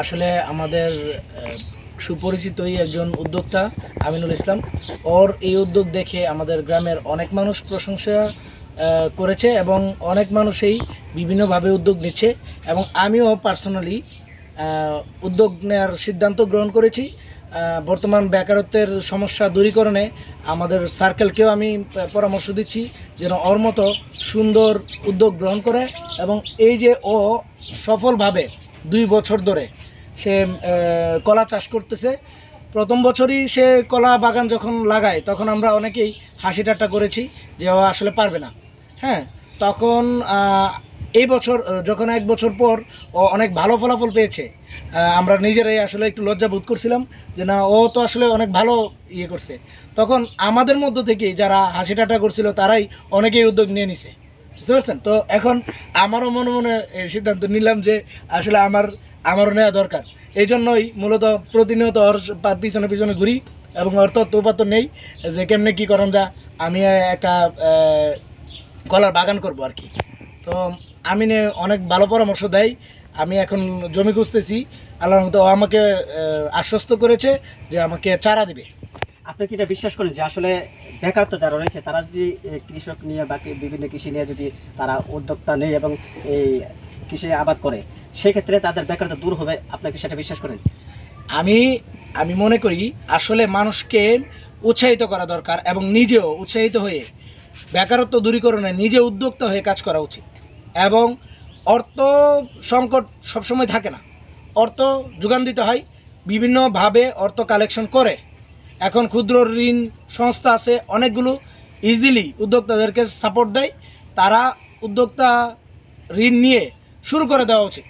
আসলে আমাদের সুপরিচিতই একজন উদ্যোক্তা, আমিনুল ইসলাম। ওর এই উদ্যোগ দেখে আমাদের গ্রামের অনেক মানুষ প্রশংসা করেছে এবং অনেক মানুষই বিভিন্নভাবে উদ্যোগ নিচ্ছে এবং আমিও পার্সোনালি উদ্যোগ নেওয়ার সিদ্ধান্ত গ্রহণ করেছি। বর্তমান বেকারত্বের সমস্যা দূরীকরণে আমাদের সার্কেলকেও আমি পরামর্শ দিচ্ছি যেন ওর মতো সুন্দর উদ্যোগ গ্রহণ করে এবং এই যে ও সফলভাবে দুই বছর ধরে সে কলা চাষ করতেছে, প্রথম বছরই সে কলা বাগান যখন লাগায়, তখন আমরা অনেকেই হাসি ঠাট্টা করেছি যে ও আসলে পারবে না। হ্যাঁ তখন এই বছর যখন এক বছর পর অনেক ভালো ফলাফল পেয়েছে আমরা নিজেরাই আসলে একটু লজ্জা বোধ করছিলাম যে না, ও তো আসলে অনেক ভালো ইয়ে করছে। তখন আমাদের মধ্য থেকে যারা হাসি ঠাট্টা করছিল, তারাই অনেকেই উদ্যোগ নিয়ে নিছে। বুঝতে পারছেন? তো এখন আমারও মনে মনে সিদ্ধান্ত নিলাম যে আসলে আমার, আমারও নেওয়া দরকার। এই জন্যই মূলত প্রতিনিয়ত ওর পিছনে পিছনে ঘুরি এবং ওর তত্ত্ব উপাত্ত নেই যে কেমনে কী করেন যা আমি একটা কলার বাগান করব আর কি। তো আমি নে অনেক ভালো পরামর্শ দেয়। আমি এখন জমি খুঁজতেছি। আল্লাহর মতো ও আমাকে আশ্বস্ত করেছে যে আমাকে চারা দিবে। আপনি কি এটা বিশ্বাস করেন যে আসলে বেকারত্ব যারা রয়েছে তারা যদি কৃষক নিয়ে বা কি- বিভিন্ন কৃষি নিয়ে যদি তারা উদ্যোক্তা নেই এবং এই কৃষি আবাদ করে সেক্ষেত্রে তাদের বেকারত্ব দূর হবে আপনাকে সেটা বিশ্বাস করেন? আমি আমি মনে করি আসলে মানুষকে উৎসাহিত করা দরকার এবং নিজেও উৎসাহিত হয়ে বেকারত্ব দূরীকরণে নিজে উদ্যোক্তা হয়ে কাজ করা উচিত। এবং অর্থ সংকট সবসময় থাকে না। অর্থ যোগান দিতে হয়, বিভিন্নভাবে অর্থ কালেকশন করে। এখন ক্ষুদ্র ঋণ সংস্থা আছে, অনেকগুলো ইজিলি উদ্যোক্তাদেরকে সাপোর্ট দেয়। তারা উদ্যোক্তা ঋণ নিয়ে শুরু করে দেওয়া উচিত।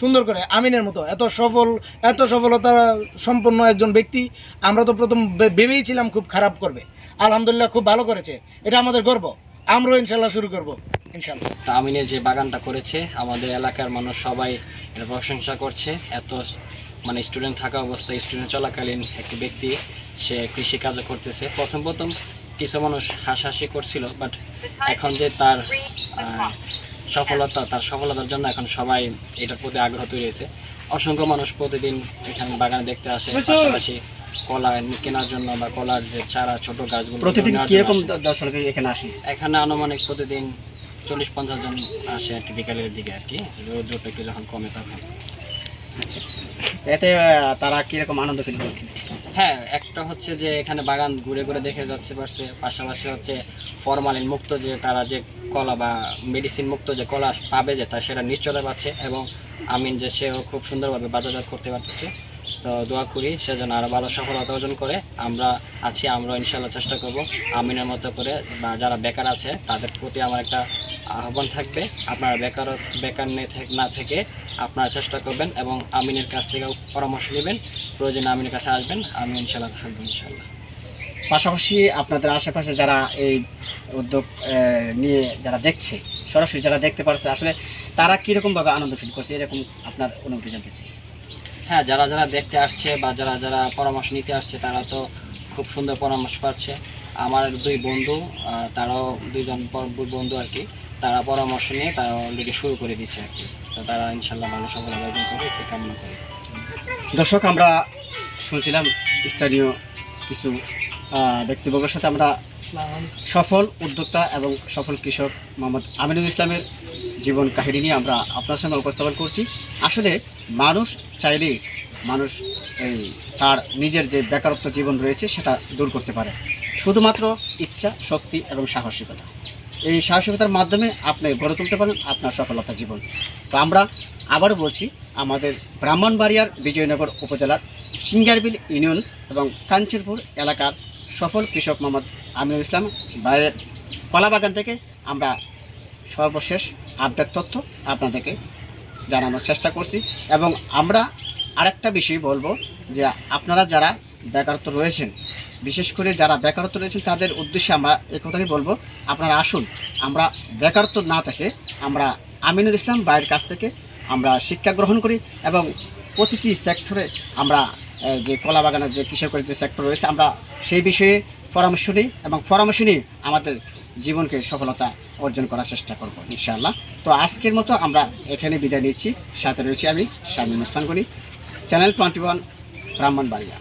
সুন্দর করে, আমিনের মতো। এত সফল, এত সফলতা সম্পন্ন একজন ব্যক্তি, আমরা তো প্রথম ভেবেইছিলাম খুব খারাপ করবে। আলহামদুলিল্লাহ খুব ভালো করেছে। এটা আমাদের গর্ব। আমরাও ইনশাল্লাহ শুরু করব। ইনশাল্লাহ তা আমিনের যে বাগানটা করেছে আমাদের এলাকার মানুষ সবাই এর প্রশংসা করছে। এত মানে স্টুডেন্ট থাকা অবস্থায় স্টুডেন্ট চলাকালীন একটি ব্যক্তি সে কৃষিকাজও করতেছে। প্রথম প্রথম কিছু মানুষ হাসাহাসি করছিল বাট এখন যে তার সফলতা তার সফলতার জন্য এখন সবাই এটার প্রতি আগ্রহ তৈরি হয়েছে। অসংখ্য মানুষ প্রতিদিন এখানে বাগানে দেখতে আসে পাশাপাশি কলা কেনার জন্য বা কলার যে চারা ছোট গাছগুলো প্রতিদিন কীরকম। এখানে আসি? এখানে আনুমানিক প্রতিদিন চল্লিশ পঞ্চাশ জন আসে আর কি বিকালের দিকে আর কি। রোদ্রটা একটু যখন কমে তখন। এতে তারা কীরকম আনন্দ ফিল করছে? হ্যাঁ একটা হচ্ছে যে এখানে বাগান ঘুরে ঘুরে দেখে যাচ্ছে পারছে পাশাপাশি হচ্ছে ফরমালিন মুক্ত যে তারা যে কলা বা মেডিসিন মুক্ত যে কলা পাবে যে তা সেটা নিশ্চয়তা পাচ্ছে এবং আমিন যে সেও খুব সুন্দরভাবে বাজারজাত করতে পারতেছে। তো দোয়া করি সে যেন আরও ভালো সফলতা অর্জন করে। আমরা আছি আমরা ইনশাল্লাহ চেষ্টা করব আমিনের মতো করে বা যারা বেকার আছে তাদের প্রতি আমার একটা আহ্বান থাকবে। আপনারা বেকার বেকার নে থেকে- আপনারা চেষ্টা করবেন এবং আমিনের কাছ থেকে পরামর্শ নেবেন। প্রয়োজনে আমিনের কাছে আসবেন। আমি ইনশাল্লাহ থাকব ইনশাল্লাহ পাশাপাশি আপনাদের আশেপাশে যারা এই উদ্যোগ নিয়ে যারা দেখছে, সরাসরি যারা দেখতে পারছে, আসলে তারা কীরকমভাবে আনন্দ ফিল করছে? এরকম আপনার অনুভূতি জানতে চাই। হ্যাঁ যারা যারা দেখতে আসছে বা যারা যারা পরামর্শ নিতে আসছে, তারা তো খুব সুন্দর পরামর্শ পাচ্ছে। আমার দুই বন্ধু তারাও দুইজন বন্ধু আর কি, তারা পরামর্শ নিয়ে তারা অলরেডি শুরু করে দিচ্ছে আর কি। তো তারা ইনশাল্লাহ ভালো সফলতা অর্জন করবে এটি কামনা করি। দর্শক, আমরা শুনছিলাম স্থানীয় কিছু ব্যক্তিবর্গের সাথে আমরা সফল উদ্যোক্তা এবং সফল কৃষক মোহাম্মদ আমিনুল ইসলামের জীবন কাহিনী নিয়ে আমরা আপনার সঙ্গে উপস্থাপন করছি। আসলে মানুষ চাইলে মানুষ এই তার নিজের যে বেকারত্ব জীবন রয়েছে সেটা দূর করতে পারে। শুধুমাত্র ইচ্ছা, শক্তি এবং সাহসিকতা। এই সাহসিকতার মাধ্যমে আপনি গড়ে তুলতে পারেন আপনার সফলতা জীবন। তো আমরা আবারও বলছি, আমাদের ব্রাহ্মণবাড়িয়ার বিজয়নগর উপজেলার সিঙ্গারবিল ইউনিয়ন এবং কাঞ্চিরপুর এলাকার সফল কৃষক মোহাম্মদ আমিনুল ইসলাম বাইরের কলা বাগান থেকে আমরা সর্বশেষ আপডেট তথ্য আপনাদেরকে জানানোর চেষ্টা করছি এবং আমরা আরেকটা বিষয় বলব যে আপনারা যারা বেকারত্ব রয়েছেন, বিশেষ করে যারা বেকারত্ব রয়েছেন, তাদের উদ্দেশ্যে আমরা এই কথাই বলব, আপনারা আসুন, আমরা বেকারত্ব না থেকে আমরা আমিনুল ইসলাম ভাইয়ের কাছ থেকে আমরা শিক্ষা গ্রহণ করি এবং প্রতিটি সেক্টরে আমরা যে কলা বাগানের যে কৃষকের যে সেক্টর রয়েছে, আমরা সেই বিষয়ে পরামর্শ নিই এবং পরামর্শ নিয়ে আমাদের জীবনকে সফলতা অর্জন করার চেষ্টা করব, ইনশাআল্লাহ। তো আজকের মতো আমরা এখানে বিদায় নিচ্ছি, সাথে রয়েছি আমি Osman Goni. Channel twenty one Brahmanbaria